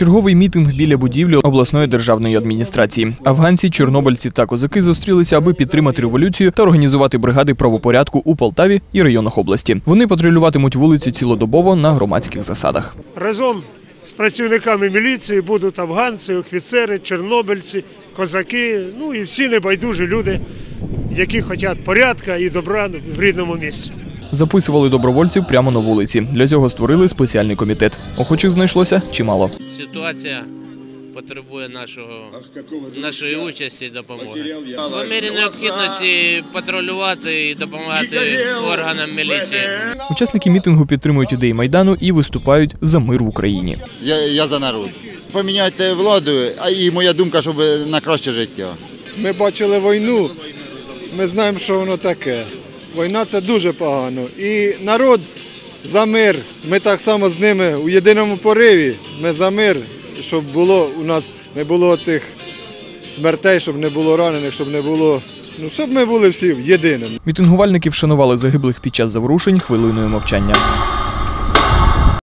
Черговий мітинг біля будівлі обласної державної адміністрації. Афганці, чорнобильці та козаки зустрілися, аби підтримати революцію та організувати бригади правопорядку у Полтаві і районах області. Вони патрулюватимуть вулиці цілодобово на громадських засадах. Разом з працівниками міліції будуть афганці, офіцери, чорнобильці, козаки, ну і всі небайдужі люди, які хочуть порядка і добра в рідному місці. Записували добровольців прямо на вулиці. Для цього створили спеціальний комітет. Охочих знайшлося чимало. Ситуація потребує нашого, нашої участі і допомоги. В мірі необхідності патрулювати і допомагати органам міліції. Учасники мітингу підтримують ідеї майдану і виступають за мир в Україні. Я, я за народ. Поміняйте владу, а і моя думка, щоб на краще життя. Ми бачили війну, ми знаємо, що воно таке. Війна це дуже погано. І народ за мир. Ми так само з ними у єдиному пориві. Ми за мир, щоб було у нас не було цих смертей, щоб не було ранених, щоб не було. Ну, щоб ми були всі єдиними. Мітингувальники вшанували загиблих під час заворушень хвилиною мовчання.